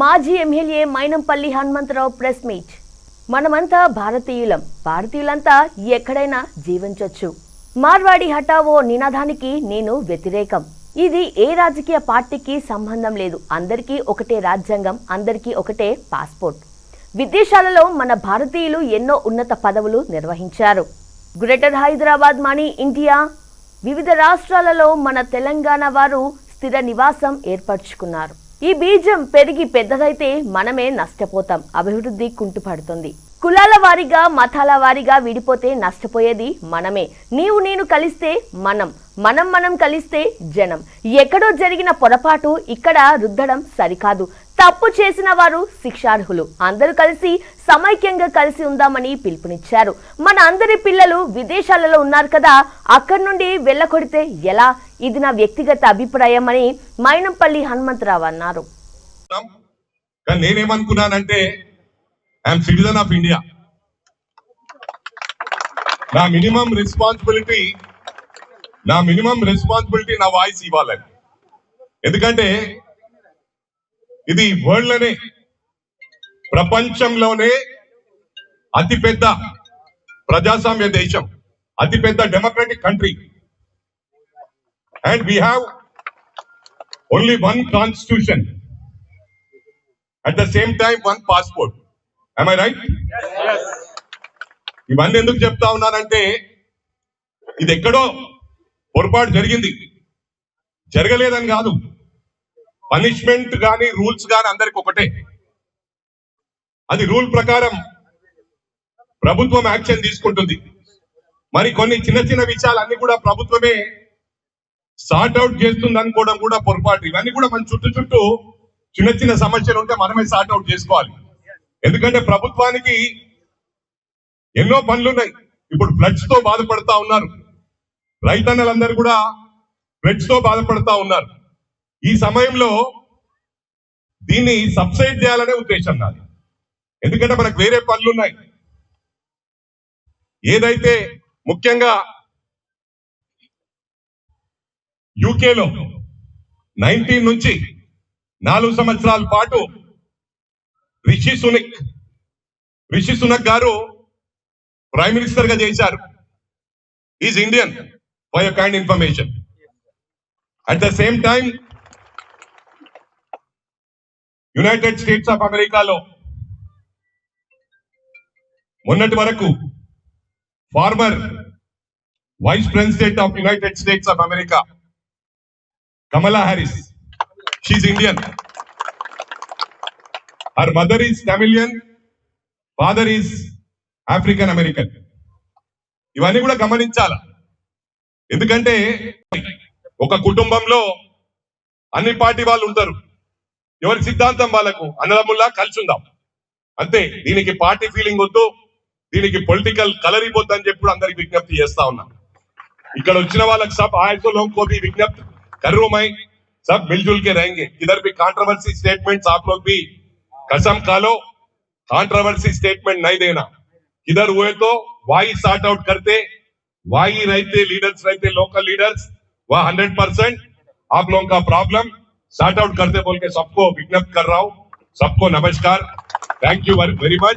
మాజీ MLA Mynampally Hanumantharao press meet. మనమంతా భారతీయులం. భారతీయులంతా ఎక్కడైనా జీవించొచ్చు. మార్వాడి హఠావో నినాదానికి నేను వ్యతిరేకం. ఇది ఏ రాజకీయ పార్టీకి సంబంధం లేదు. అందరికీ ఒకటే రాజ్యాంగం అందరికీ ఒకటే పాస్పోర్ట్. విదేశాలలో మన భారతీయులు ఎన్నో ఉన్నత పదవులు నిర్వహించారు. Greater Hyderabad money India. వివిధ రాష్ట్రాలలో మన తెలంగాణ వారు స్థిర నివాసం ఏర్పరచుకున్నారు. ఈ బీజం పెరిగి పెద్దదైతే మనమే నష్టపోతాం. అభివృద్ధి కుంటుపడుతుంది. కులాల వారీగా మతాల వారీగా విడిపోతే నష్టపోయేది మనమే. నీవు నేను కలిస్తే మనం మనం మనం కలిస్తే జనం. ఎక్కడో జరిగిన పొరపాటు ఇక్కడ రుద్దడం సరికాదు. తప్పు చేసిన వారు శిక్షార్హులు. అందరూ కలిసి సమైక్యంగా కలిసి ఉందామని పిలుపునిచ్చారు. మన అందరి పిల్లలు విదేశాలలో ఉన్నారు కదా అక్కడి నుండి వెళ్ళకొడితే ఎలా? ఇది నా వ్యక్తిగత అభిప్రాయం అని మైనంపల్లి హనుమంతరావు అన్నారు. నేనేమనుకున్నానంటే ఐఎమ్ సిటిజన్ ఆఫ్ ఇండియా నా మినిమం రెస్పాన్సిబిలిటీ నా మినిమం రెస్పాన్సిబిలిటీ నా వాయిస్ ఇవ్వాలని. ఎందుకంటే ఇది వరల్డ్లోనే. ప్రపంచంలోనే అతిపెద్ద ప్రజాస్వామ్య దేశం అతిపెద్ద democratic country and we have only one constitution at the same time one passport I right ఇవన్నీ ఎందుకు చెప్తా ఉన్నానంటే ఇది ఎక్కడో పొరపాటు జరిగింది. జరగలేదని కాదు. పనిష్మెంట్ కానీ రూల్స్ కానీ అందరికి ఒకటే. అది రూల్ ప్రకారం ప్రభుత్వం యాక్షన్ తీసుకుంటుంది. మరి కొన్ని చిన్న చిన్న విషయాలన్నీ కూడా ప్రభుత్వమే సార్ట్ అవుట్ చేస్తుంది అనుకోవడం కూడా పొరపాటు. ఇవన్నీ కూడా మన చుట్టూ చుట్టూ చిన్న చిన్న సమస్యలు ఉంటే మనమే సార్ట్ అవుట్ చేసుకోవాలి. ఎందుకంటే ప్రభుత్వానికి ఎన్నో పనులు ఉన్నాయి ఇప్పుడు ఫ్లడ్స్తో బాధపడతా ఉన్నారు. రైతన్నలందరూ కూడా ఫ్లడ్స్తో బాధపడతా ఉన్నారు. ఈ సమయంలో దీన్ని సబ్సైడ్ చేయాలనే ఉద్దేశం నాది. ఎందుకంటే మనకు వేరే పనులు ఉన్నాయి ఏదైతే ముఖ్యంగా యూకేలో నైన్టీన్ నుంచి నాలుగు సంవత్సరాల పాటు రిషి సునిక్ రిషి సునక్ గారు ప్రైమ్ మినిస్టర్గా చేశారు is Indian for kind information at the same time United States of అమెరికాలో మొన్నటి వరకు former vice president of United States of America Kamala Harris she's Indian her mother is Tamilian father is African American ఇవన్నీ కూడా గమనించాల? ఎందుకంటే ఒక కుటుంబంలో అన్ని party వాళ్ళు ఉంటారు. ఎవరి సిద్ధాంతం వాళ్ళకు అన్నదమ్ముల్లా కలిసి ఉందాం అంతే దీనికి పార్టీ ఫీలింగ్ వద్దు దీనికి పొలిటికల్ కలర్ ఇవ్వద్దు అని చెప్పి కూడా అందరికి విజ్ఞప్తి చేస్తా ఉన్నా ఇక్కడ వచ్చిన వాళ్ళకి సబ్ ఆయతో लोग को भी विज्ञप्ति कर रहा हूं मैं सब मिलजुल के रहेंगे इधर भी कंट्रोवर्सी स्टेटमेंट्स आप लोग भी कसम खा लो कंट्रोवर्सी स्टेटमेंट नहीं देना किधर हुए तो वाई सॉर्ट आउट करते वाई रहते लीडर्स रहते लोकल लीडर्स वह हंड्रेड परसेंट आप लोगों का प्रॉब्लम सॉर्ट आउट करते बोल के सबको विज्ञप्त कर रहा हूँ। सबको नमस्कार। Thank you very much